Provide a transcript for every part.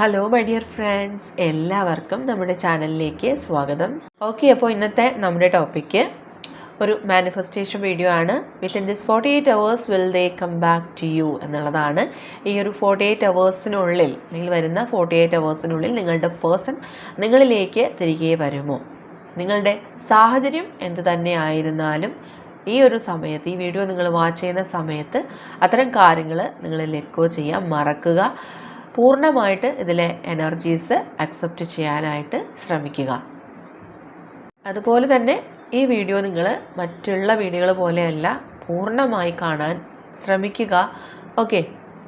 Hello my dear friends എല്ലാവർക്കും നമ്മുടെ ചാനലിലേക്ക് സ്വാഗതം. ഓക്കെ അപ്പോൾ ഇന്നത്തെ നമ്മുടെ ടോപ്പിക്ക് ഒരു മാനിഫെസ്റ്റേഷൻ വീഡിയോ ആണ്. Within this forty eight hours will they come back to you എന്നുള്ളതാണ്. ഈ ഒരു ഫോർട്ടി എയ്റ്റ് അവേഴ്സിനുള്ളിൽ അല്ലെങ്കിൽ വരുന്ന ഫോർട്ടി എയ്റ്റ് അവേഴ്സിനുള്ളിൽ നിങ്ങളുടെ പേഴ്സൺ നിങ്ങളിലേക്ക് തിരികെ വരുമോ? നിങ്ങളുടെ സാഹചര്യം എന്ത് തന്നെ ആയിരുന്നാലും ഈ ഒരു സമയത്ത് ഈ വീഡിയോ നിങ്ങൾ വാച്ച് ചെയ്യുന്ന സമയത്ത് അത്തരം കാര്യങ്ങൾ നിങ്ങൾ ലെറ്റ് ഗോ ചെയ്യാൻ മറക്കുക. പൂർണമായിട്ട് ഇതിലെ എനർജീസ് അക്സെപ്റ്റ് ചെയ്യാനായിട്ട് ശ്രമിക്കുക. അതുപോലെ തന്നെ ഈ വീഡിയോ നിങ്ങൾ മറ്റുള്ള വീഡിയോകൾ പോലെയല്ല പൂർണമായി കാണാൻ ശ്രമിക്കുക. ഓക്കെ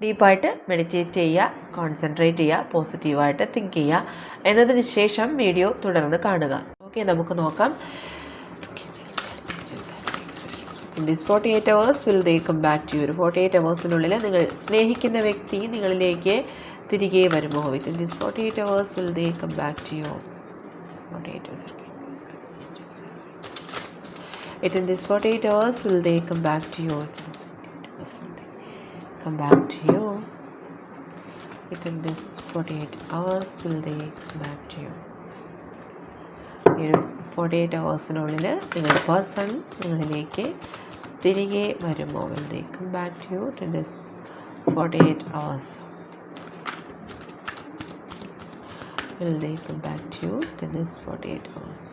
ഡീപ്പായിട്ട് മെഡിറ്റേറ്റ് ചെയ്യുക കോൺസെൻട്രേറ്റ് ചെയ്യുക പോസിറ്റീവായിട്ട് തിങ്ക് ചെയ്യുക. എന്നതിന് ശേഷം വീഡിയോ തുടർന്ന് കാണുക. ഓക്കെ നമുക്ക് നോക്കാം. In this forty eight hours will they come back to ഒരു ഫോർട്ടി എയ്റ്റ് അവേഴ്സിനുള്ളിൽ നിങ്ങൾ സ്നേഹിക്കുന്ന വ്യക്തി നിങ്ങളിലേക്ക് തിരികെ വരുമോ? Within this forty eight hours will they come back to you forty eight hours within 48 forty eight hours will they come back to they come back to you? Within this 48 hours, will they come back to you? ഈ ഒരു forty eight അവേഴ്സിനുള്ളിൽ നിങ്ങളുടെ person നിങ്ങളിലേക്ക് തിരികെ വരുമോ will they come back to you to this forty eight hours will they come back to you to this forty eight hours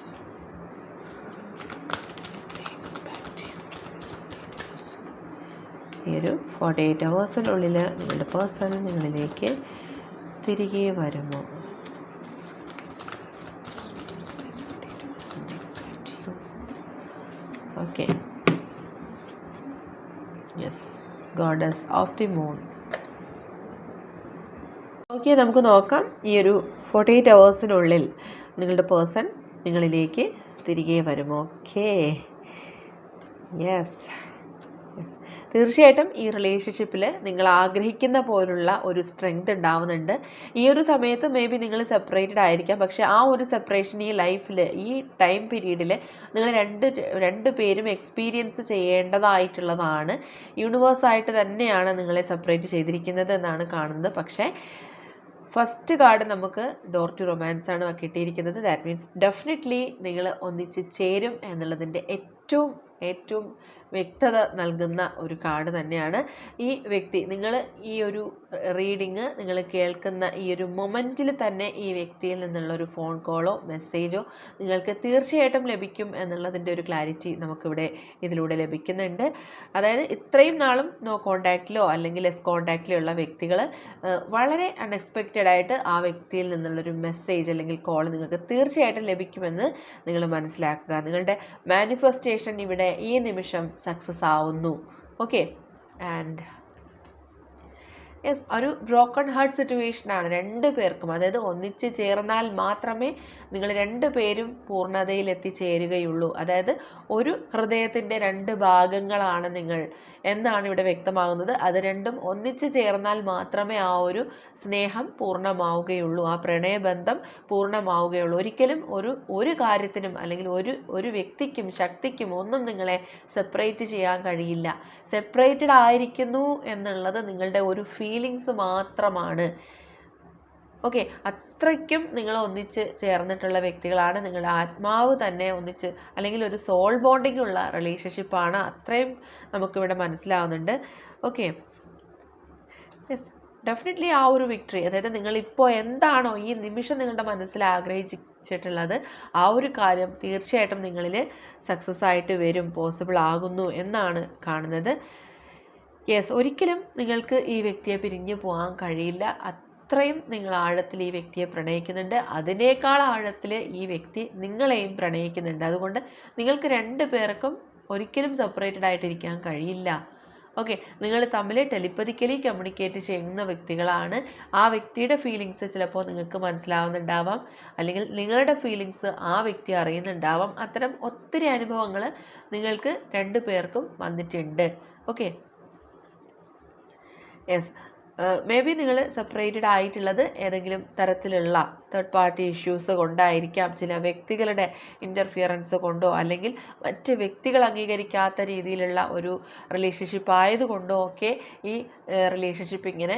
ഈ ഒരു forty eight അവേഴ്സിനുള്ളിൽ നിങ്ങളുടെ person നിങ്ങളിലേക്ക് തിരികെ വരുമോ? Okay yes goddess of the moon okay നമുക്ക് നോക്കാം. ഈ ഒരു ഫോർട്ടി എയ്റ്റ് അവേഴ്സിനുള്ളിൽ നിങ്ങളുടെ പേഴ്സൺ നിങ്ങളിലേക്ക് തിരികെ വരുമോ? ഓക്കേ യെസ് യെസ് തീർച്ചയായിട്ടും ഈ റിലേഷൻഷിപ്പിൽ നിങ്ങൾ ആഗ്രഹിക്കുന്ന പോലുള്ള ഒരു സ്ട്രെങ്ത് ഉണ്ടാവുന്നുണ്ട്. ഈ ഒരു സമയത്ത് മേ ബി നിങ്ങൾ സെപ്പറേറ്റഡ് ആയിരിക്കാം. പക്ഷെ ആ ഒരു സെപ്പറേഷൻ ഈ ലൈഫിൽ ഈ ടൈം പീരീഡിൽ നിങ്ങൾ രണ്ട് രണ്ട് പേരും എക്സ്പീരിയൻസ് ചെയ്യേണ്ടതായിട്ടുള്ളതാണ്. യൂണിവേഴ്സായിട്ട് തന്നെയാണ് നിങ്ങളെ സെപ്പറേറ്റ് ചെയ്തിരിക്കുന്നത് എന്നാണ് കാണുന്നത്. പക്ഷേ ഫസ്റ്റ് കാർഡ് നമുക്ക് ഡോർ ടു റൊമാൻസ് ആണ് കിട്ടിയിരിക്കുന്നത്. ദാറ്റ് മീൻസ് ഡെഫിനറ്റ്ലി നിങ്ങൾ ഒന്നിച്ച് ചേരും എന്നുള്ളതിന്റെ ഏറ്റവും ഏറ്റവും വ്യക്തത നൽകുന്ന ഒരു കാർഡ് തന്നെയാണ്. ഈ വ്യക്തി നിങ്ങൾ ഈ ഒരു റീഡിങ് നിങ്ങൾ കേൾക്കുന്ന ഈ ഒരു മൊമെന്റിൽ തന്നെ ഈ വ്യക്തിയിൽ നിന്നുള്ള ഒരു ഫോൺ കോളോ മെസ്സേജോ നിങ്ങൾക്ക് തീർച്ചയായിട്ടും ലഭിക്കും എന്നുള്ളതിന്റെ ഒരു ക്ലാരിറ്റി നമുക്കിവിടെ ഇതിലൂടെ ലഭിക്കുന്നുണ്ട്. അതായത് ഇത്രയും നാളും നോ കോണ്ടാക്റ്റിലോ അല്ലെങ്കിൽ എസ് കോണ്ടാക്റ്റിലോ ഉള്ള വ്യക്തികൾ വളരെ അൺഎക്സ്പെക്റ്റഡ് ആയിട്ട് ആ വ്യക്തിയിൽ നിന്നുള്ളൊരു മെസ്സേജ് അല്ലെങ്കിൽ കോൾ നിങ്ങൾക്ക് തീർച്ചയായിട്ടും ലഭിക്കുമെന്ന് നിങ്ങൾ മനസ്സിലാക്കുക. നിങ്ങളുടെ മാനിഫെസ്റ്റേഷൻ ഇവിടെ ഈ നിമിഷം സക്സസ് ആവുന്നു. ഓക്കെ ആൻഡ് യെസ് ഒരു ബ്രോക്കൺ ഹാർട്ട് സിറ്റുവേഷനാണ് രണ്ട് പേർക്കും അതായത് ഒന്നിച്ച് ചേർന്നാൽ മാത്രമേ നിങ്ങൾ രണ്ട് പേരും പൂർണതയിൽ എത്തിച്ചേരുകയുള്ളൂ അതായത് ഒരു ഹൃദയത്തിന്റെ രണ്ട് ഭാഗങ്ങളാണ് നിങ്ങൾ എന്നാണ് ഇവിടെ വ്യക്തമാകുന്നത്? അത് രണ്ടും ഒന്നിച്ച് ചേർന്നാൽ മാത്രമേ ആ ഒരു സ്നേഹം പൂർണമാവുകയുള്ളൂ. ആ പ്രണയബന്ധം പൂർണമാവുകയുള്ളൂ. ഒരിക്കലും ഒരു ഒരു കാര്യത്തിനും അല്ലെങ്കിൽ ഒരു ഒരു വ്യക്തിക്കും ശക്തിക്കും ഒന്നും നിങ്ങളെ സെപ്പറേറ്റ് ചെയ്യാൻ കഴിയില്ല. സെപ്പറേറ്റഡ് ആയിരിക്കുന്നു എന്നുള്ളത് നിങ്ങളുടെ ഒരു ഫീലിങ്സ് മാത്രമാണ്. ഓക്കെ അത്രയ്ക്കും നിങ്ങൾ ഒന്നിച്ച് ചേർന്നിട്ടുള്ള വ്യക്തികളാണ്. നിങ്ങളുടെ ആത്മാവ് തന്നെ ഒന്നിച്ച് അല്ലെങ്കിൽ ഒരു സോൾ ബോണ്ടിങ് ഉള്ള റിലേഷൻഷിപ്പാണ് അത്രയും നമുക്കിവിടെ മനസ്സിലാവുന്നുണ്ട്. ഓക്കെ. യെസ് ഡെഫിനറ്റ്ലി ആ ഒരു വിക്ടറി അതായത് നിങ്ങളിപ്പോൾ എന്താണോ ഈ നിമിഷം നിങ്ങളുടെ മനസ്സിൽ ആഗ്രഹിച്ചിട്ടുള്ളത് ആ ഒരു കാര്യം തീർച്ചയായിട്ടും നിങ്ങളിൽ സക്സസ് ആയിട്ട് വരും പോസിബിൾ ആകുന്നു എന്നാണ് കാണുന്നത്. യെസ് ഒരിക്കലും നിങ്ങൾക്ക് ഈ വ്യക്തിയെ പിരിഞ്ഞു പോകാൻ കഴിയില്ല. അത്രയും നിങ്ങൾ ആഴത്തിൽ ഈ വ്യക്തിയെ പ്രണയിക്കുന്നുണ്ട്. അതിനേക്കാൾ ആഴത്തിൽ ഈ വ്യക്തി നിങ്ങളെയും പ്രണയിക്കുന്നുണ്ട്. അതുകൊണ്ട് നിങ്ങൾക്ക് രണ്ട് പേർക്കും ഒരിക്കലും സെപ്പറേറ്റഡ് ആയിട്ടിരിക്കാൻ കഴിയില്ല. ഓക്കെ നിങ്ങൾ തമ്മിൽ ടെലിപ്പതിക്കലി കമ്മ്യൂണിക്കേറ്റ് ചെയ്യുന്ന വ്യക്തികളാണ്. ആ വ്യക്തിയുടെ ഫീലിങ്സ് ചിലപ്പോൾ നിങ്ങൾക്ക് മനസ്സിലാവുന്നുണ്ടാവാം. അല്ലെങ്കിൽ നിങ്ങളുടെ ഫീലിങ്സ് ആ വ്യക്തി അറിയുന്നുണ്ടാവാം. അത്തരം ഒത്തിരി അനുഭവങ്ങൾ നിങ്ങൾക്ക് രണ്ടു പേർക്കും വന്നിട്ടുണ്ട്. ഓക്കെ യെസ് മേ ബി നിങ്ങൾ സെപ്പറേറ്റഡ് ആയിട്ടുള്ളത് ഏതെങ്കിലും തരത്തിലുള്ള തേർഡ് പാർട്ടി ഇഷ്യൂസ് കൊണ്ടായിരിക്കാം ചില വ്യക്തികളുടെ ഇന്റർഫിയറൻസ് കൊണ്ടോ അല്ലെങ്കിൽ മറ്റ് വ്യക്തികൾ അംഗീകരിക്കാത്ത രീതിയിലുള്ള ഒരു റിലേഷൻഷിപ്പ് ആയതുകൊണ്ടോ ഒക്കെ ഈ റിലേഷൻഷിപ്പ് ഇങ്ങനെ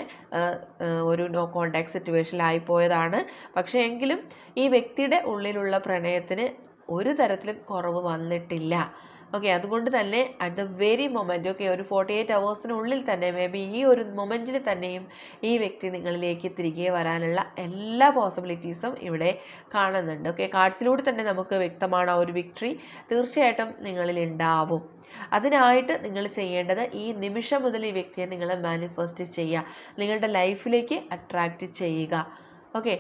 ഒരു നോ കോണ്ടാക്ട് സിറ്റുവേഷനിലായി പോയതാണ്. പക്ഷേ എങ്കിലും ഈ വ്യക്തിയുടെ ഉള്ളിലുള്ള പ്രണയത്തിന് ഒരു തരത്തിലും കുറവ് വന്നിട്ടില്ല. ഓക്കെ അതുകൊണ്ട് തന്നെ at the very moment okay ഒരു ഫോർട്ടി എയ്റ്റ് അവേഴ്സിനുള്ളിൽ തന്നെ മേ ബി ഈ ഒരു മൊമെന്റിൽ തന്നെയും ഈ വ്യക്തി നിങ്ങളിലേക്ക് തിരികെ വരാനുള്ള എല്ലാ പോസിബിലിറ്റീസും ഇവിടെ കാണുന്നുണ്ട്. ഓക്കെ കാർഡ്സിലൂടെ തന്നെ നമുക്ക് വ്യക്തമാണ് ഒരു വിക്ടറി തീർച്ചയായിട്ടും നിങ്ങളിൽ ഉണ്ടാവും. അതിനായിട്ട് നിങ്ങൾ ചെയ്യേണ്ടത് ഈ നിമിഷം മുതൽ ഈ വ്യക്തിയെ നിങ്ങൾ മാനിഫെസ്റ്റ് ചെയ്യുക. നിങ്ങളുടെ ലൈഫിലേക്ക് അട്രാക്റ്റ് ചെയ്യുക. ഓക്കെ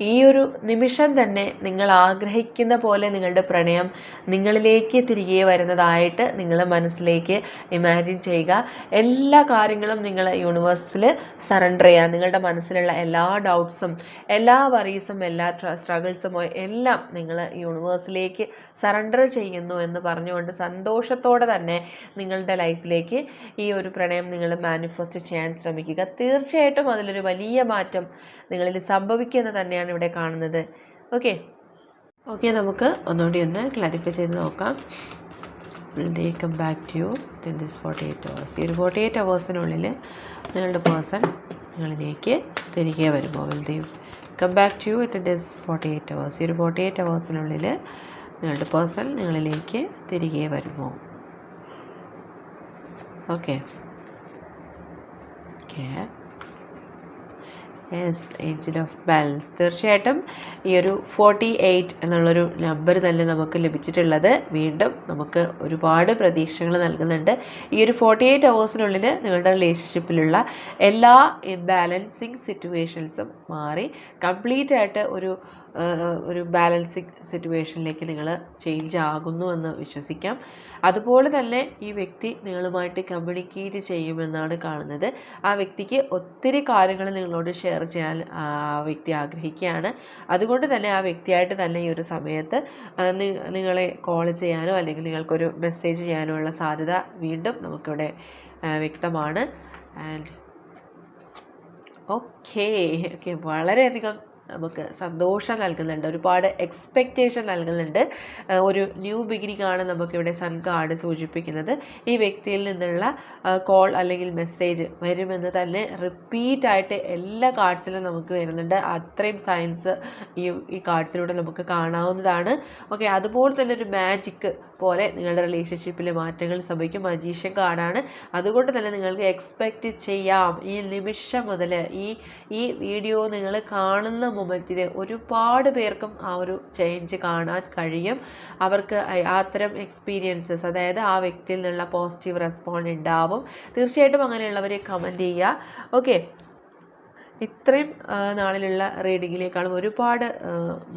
ഈ ഒരു നിമിഷം തന്നെ നിങ്ങൾ ആഗ്രഹിക്കുന്ന പോലെ നിങ്ങളുടെ പ്രണയം നിങ്ങളിലേക്ക് തിരികെ വരുന്നതായിട്ട് നിങ്ങൾ മനസ്സിലേക്ക് ഇമാജിൻ ചെയ്യുക. എല്ലാ കാര്യങ്ങളും നിങ്ങൾ യൂണിവേഴ്സിൽ സറണ്ടർ ചെയ്യുക നിങ്ങളുടെ മനസ്സിലുള്ള എല്ലാ ഡൗട്ട്സും എല്ലാ വറീസും എല്ലാ സ്ട്രഗിൾസും എല്ലാം നിങ്ങൾ യൂണിവേഴ്സിലേക്ക് സറണ്ടർ ചെയ്യുന്നു എന്ന് പറഞ്ഞുകൊണ്ട് സന്തോഷത്തോടെ തന്നെ നിങ്ങളുടെ ലൈഫിലേക്ക് ഈ ഒരു പ്രണയം നിങ്ങൾ മാനിഫെസ്റ്റ് ചെയ്യാൻ ശ്രമിക്കുക. തീർച്ചയായിട്ടും അതിലൊരു വലിയ മാറ്റം നിങ്ങളിൽ സംഭവിക്കുന്നത് തന്നെയാണ്. ഇവിടെ കാണുന്നത്. ഓക്കെ ഓക്കെ നമുക്ക് ഒന്നുകൂടി ഒന്ന് ക്ലാരിഫൈ ചെയ്ത് നോക്കാം. They come back to you in this forty eight hours ഈ ഒരു ഫോർട്ടി എയ്റ്റ് അവേഴ്സിനുള്ളിൽ നിങ്ങളുടെ പേഴ്സൺ നിങ്ങളിലേക്ക് തിരികെ വരുമ്പോൾ will they come back to you it this forty eight hours ഈ ഒരു ഫോർട്ടി എയ്റ്റ് അവേഴ്സിനുള്ളിൽ നിങ്ങളുടെ പേഴ്സൺ നിങ്ങളിലേക്ക് തിരികെ വരുമോ? Okay okay yes angel of balance തീർച്ചയായിട്ടും ഈ ഒരു ഫോർട്ടി എയ്റ്റ് എന്നുള്ളൊരു നമ്പർ തന്നെ നമുക്ക് ലഭിച്ചിട്ടുള്ളത്. വീണ്ടും നമുക്ക് ഒരുപാട് പ്രതീക്ഷകൾ നൽകുന്നുണ്ട്. ഈ ഒരു ഫോർട്ടി എയ്റ്റ് അവേഴ്സിനുള്ളിൽ നിങ്ങളുടെ റിലേഷൻഷിപ്പിലുള്ള എല്ലാ ഇംബാലൻസിങ് സിറ്റുവേഷൻസും മാറി കംപ്ലീറ്റ് ആയിട്ട് ഒരു ഒരു ബാലൻസിങ് സിറ്റുവേഷനിലേക്ക് നിങ്ങൾ ചേഞ്ച് ആകുന്നു എന്ന് വിശ്വസിക്കാം. അതുപോലെ തന്നെ ഈ വ്യക്തി നിങ്ങളുമായിട്ട് കമ്മ്യൂണിക്കേറ്റ് ചെയ്യുമെന്നാണ് കാണുന്നത്. ആ വ്യക്തിക്ക് ഒത്തിരി കാര്യങ്ങൾ നിങ്ങളോട് ഷെയർ ചെയ്യാൻ ആ വ്യക്തി ആഗ്രഹിക്കുകയാണ്. അതുകൊണ്ട് തന്നെ ആ വ്യക്തിയായിട്ട് തന്നെ ഈ ഒരു സമയത്ത് നിങ്ങളെ കോൾ ചെയ്യാനോ അല്ലെങ്കിൽ നിങ്ങൾക്കൊരു മെസ്സേജ് ചെയ്യാനോ ഉള്ള സാധ്യത വീണ്ടും നമുക്കിവിടെ വ്യക്തമാണ്. ആൻഡ് ഓക്കേ ഓക്കെ വളരെയധികം നമുക്ക് സന്തോഷം നൽകുന്നുണ്ട് ഒരുപാട് എക്സ്പെക്റ്റേഷൻ നൽകുന്നുണ്ട്. ഒരു ന്യൂ ബിഗിനിങ് ആണ് നമുക്കിവിടെ സൺ കാർഡ് സൂചിപ്പിക്കുന്നത്. ഈ വ്യക്തിയിൽ നിന്നുള്ള കോൾ അല്ലെങ്കിൽ മെസ്സേജ് വരുമെന്ന് തന്നെ റിപ്പീറ്റ് ആയിട്ട് എല്ലാ കാർഡ്സിലും നമുക്ക് വരുന്നുണ്ട്. അത്രയും സയൻസ് ഈ ഈ കാർഡ്സിലൂടെ നമുക്ക് കാണാവുന്നതാണ്. ഓക്കെ അതുപോലെ തന്നെ ഒരു മാജിക്ക് പോലെ നിങ്ങളുടെ റിലേഷൻഷിപ്പിൽ മാറ്റങ്ങൾ സംഭവിക്കും. മജീഷ്യൻ കാർഡാണ് അതുകൊണ്ട് തന്നെ നിങ്ങൾക്ക് എക്സ്പെക്റ്റ് ചെയ്യാം. ഈ നിമിഷം മുതൽ ഈ ഈ വീഡിയോ നിങ്ങൾ കാണുന്ന മൊമെന്റിൽ ഒരുപാട് പേർക്കും ആ ഒരു ചേഞ്ച് കാണാൻ കഴിയും. അവർക്ക് അത്തരം എക്സ്പീരിയൻസസ് അതായത് ആ വ്യക്തിയിൽ നിന്നുള്ള പോസിറ്റീവ് റെസ്പോണ്ട് ഉണ്ടാവും. തീർച്ചയായിട്ടും അങ്ങനെയുള്ളവരെ കമന്റ് ചെയ്യുക. ഓക്കെ ഇത്രയും നാളിലുള്ള റീഡിങ്ങിലേക്കാളും ഒരുപാട്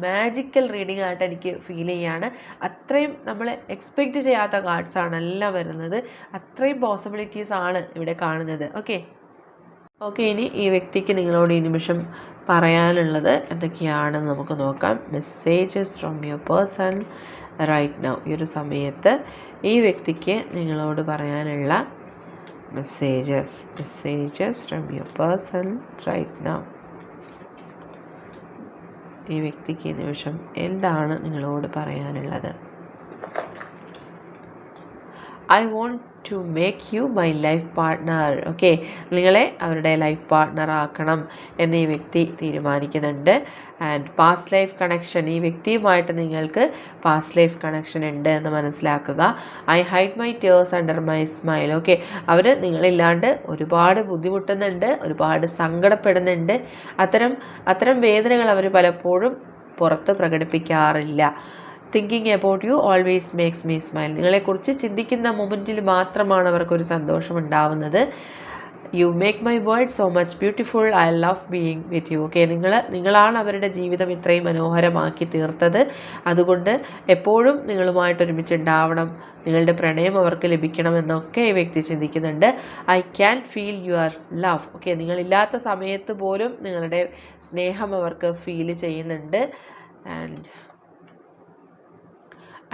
മാജിക്കൽ റീഡിംഗ് ആയിട്ട് എനിക്ക് ഫീൽ ചെയ്യാണ്. അത്രയും നമ്മൾ എക്സ്പെക്റ്റ് ചെയ്യാത്ത കാർഡ്സ് ആണ് എല്ലാം വരുന്നത്. അത്രയും പോസിബിലിറ്റീസ് ആണ് ഇവിടെ കാണുന്നത്. ഓക്കെ ഓക്കെ ഇനി ഈ വ്യക്തിക്ക് നിങ്ങളോട് ഈ നിമിഷം പറയാനുള്ളത് എന്തൊക്കെയാണെന്ന് നമുക്ക് നോക്കാം. Messages from your person right now ഈ ഒരു സമയത്ത് ഈ വ്യക്തിക്ക് നിങ്ങളോട് പറയാനുള്ള messages messages from your person right now ഈ വ്യക്തിക്ക് ഈ നിമിഷം എന്താണ് നിങ്ങളോട് പറയാനുള്ളത്? I want to make you my life partner okay നിങ്ങളെ അവരുടെ ലൈഫ് പാർട്ട്ണർ ആക്കണം എന്ന് ഈ വ്യക്തി തീരുമാനിക്കുന്നുണ്ട്. ആൻഡ് പാസ്റ്റ് ലൈഫ് കണക്ഷൻ ഈ വ്യക്തിയുമായിട്ട് നിങ്ങൾക്ക് പാസ്റ്റ് ലൈഫ് കണക്ഷൻ ഉണ്ട് എന്ന് മനസ്സിലാക്കുക. I hide my tears under my smile okay അവർ നിങ്ങളില്ലാണ്ട് ഒരുപാട് ബുദ്ധിമുട്ടുന്നുണ്ട് ഒരുപാട് സങ്കടപ്പെടുന്നുണ്ട്. അത്തരം അത്തരം വേദനകൾ അവർ പലപ്പോഴും പുറത്ത് പ്രകടിപ്പിക്കാറില്ല. Thinking about you always makes me smile നിങ്ങളെക്കുറിച്ച് ചിന്തിക്കുന്ന മൊമെന്റിൽ മാത്രമാണ് അവർക്കൊരു സന്തോഷം ഉണ്ടാവുന്നത്. You make my world so much beautiful I love being with you okay നിങ്ങൾ നിങ്ങളാണ് അവരുടെ ജീവിതം ഇത്രയും മനോഹരമാക്കി തീർത്തത്. അതുകൊണ്ട് എപ്പോഴും നിങ്ങളുമായിട്ട് ഒരുമിച്ച് ഉണ്ടാവണം. നിങ്ങളുടെ പ്രണയം അവർക്ക് ലഭിക്കണമെന്നൊക്കെ ഈ വ്യക്തി ചിന്തിക്കുന്നുണ്ട്. I can feel your love okay നിങ്ങളില്ലാത്ത സമയത്ത് പോലും നിങ്ങളുടെ സ്നേഹം അവർക്ക് ഫീൽ ചെയ്യുന്നുണ്ട്. And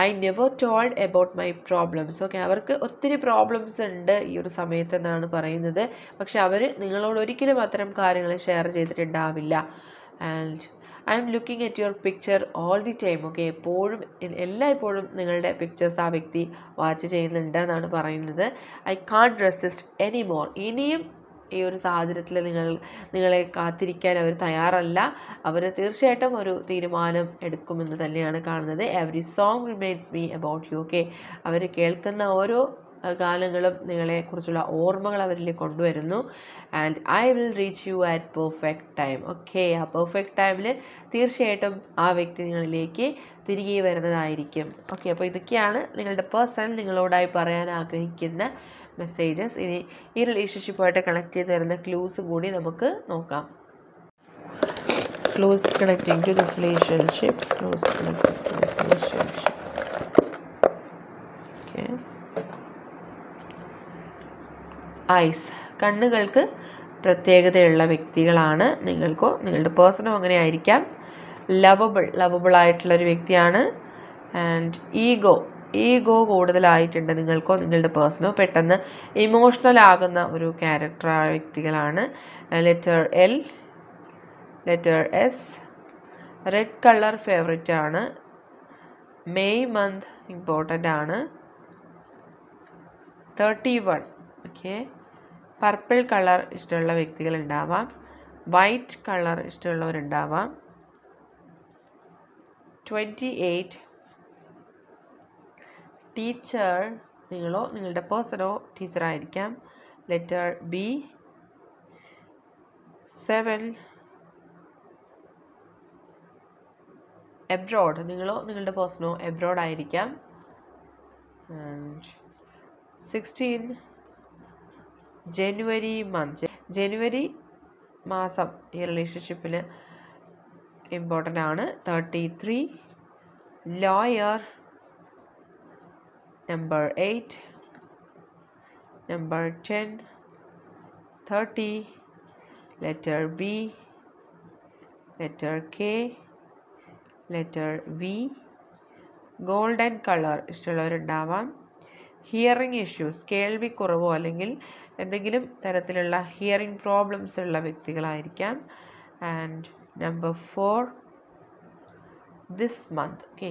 I never told about my problems okay അവർക്ക് ഒത്തിരി പ്രോബ്ലംസ് ഉണ്ട് ഈ ഒരു സമയത്ത് എന്നാണ് പറയുന്നത്. പക്ഷെ അവർ നിങ്ങളോട് ഒരിക്കലും അത്തരം കാര്യങ്ങൾ share ചെയ്തിട്ടുണ്ടാവില്ല. And I'm looking at your picture all the time okay എപ്പോഴും എല്ലായ്പ്പോഴും നിങ്ങളുടെ പിക്ചേഴ്സ് ആ വ്യക്തി വാച്ച് ചെയ്യുന്നുണ്ട് എന്നാണ് പറയുന്നത്. I can't resist any more ഇനിയും ഈ ഒരു സാഹചര്യത്തിൽ നിങ്ങൾ നിങ്ങളെ കാത്തിരിക്കാൻ അവർ തയ്യാറല്ല. അവർ തീർച്ചയായിട്ടും ഒരു തീരുമാനം എടുക്കുമെന്ന് തന്നെയാണ് കാണുന്നത്. Every song reminds me about you okay അവർ കേൾക്കുന്ന ഓരോ ഗാനങ്ങളും നിങ്ങളെക്കുറിച്ചുള്ള ഓർമ്മകൾ അവരിൽ കൊണ്ടുവരുന്നു. And I will reach you at perfect time okay ആ പെർഫെക്റ്റ് ടൈമിൽ തീർച്ചയായിട്ടും ആ വ്യക്തി നിങ്ങളിലേക്ക് തിരികെ വരുന്നതായിരിക്കും ഓക്കെ അപ്പോൾ ഇതൊക്കെയാണ് നിങ്ങളുടെ പേഴ്സൺ നിങ്ങളോടായി പറയാൻ ആഗ്രഹിക്കുന്ന മെസ്സേജസ് ഇനി ഈ റിലേഷൻഷിപ്പുമായിട്ട് കണക്ട് ചെയ്ത് തരുന്ന ക്ലൂസ് കൂടി നമുക്ക് നോക്കാം. Clues connecting to this relationship clues relationship okay eyes കണ്ണുകൾക്ക് പ്രത്യേകതയുള്ള വ്യക്തികളാണ് നിങ്ങൾക്കോ നിങ്ങളുടെ പേഴ്സണോ അങ്ങനെ ആയിരിക്കാം ലവബിൾ ലവബിൾ ആയിട്ടുള്ളൊരു വ്യക്തിയാണ്. ആൻഡ് ഈഗോ ഈഗോ കൂടുതലായിട്ടുണ്ട് നിങ്ങൾക്കോ നിങ്ങളുടെ പേഴ്സണോ പെട്ടെന്ന് ഇമോഷണൽ ആകുന്ന ഒരു ക്യാരക്ടർ വ്യക്തികളാണ്. Letter L letter S red colour favourite ആണ്. മെയ് മന്ത് ഇമ്പോർട്ടന്റ് ആണ്. Thirty one okay purple colour ഇഷ്ടമുള്ള വ്യക്തികളുണ്ടാവാം വൈറ്റ് കളർ ഇഷ്ടമുള്ളവരുണ്ടാവാം. ട്വന്റി എയ്റ്റ് ടീച്ചർ നിങ്ങളോ നിങ്ങളുടെ പേഴ്സണോ ടീച്ചറായിരിക്കാം. Letter B seven abroad. നിങ്ങളോ നിങ്ങളുടെ പേഴ്സണോ എബ്രോഡ് ആയിരിക്കാം. Sixteen January month. ജനുവരി മാസം ഈ റിലേഷൻഷിപ്പിൽ ഇമ്പോർട്ടന്റ് ആണ്. Thirty three. Lawyer number 8 number ten thirty letter B letter K letter V golden colour ഇഷ്ടമുള്ളവരുണ്ടാവാം hearing issues കേൾവിക്കുറവോ അല്ലെങ്കിൽ എന്തെങ്കിലും തരത്തിലുള്ള ഹിയറിംഗ് പ്രോബ്ലംസ് ഉള്ള വ്യക്തികളായിരിക്കാം. And number four this month okay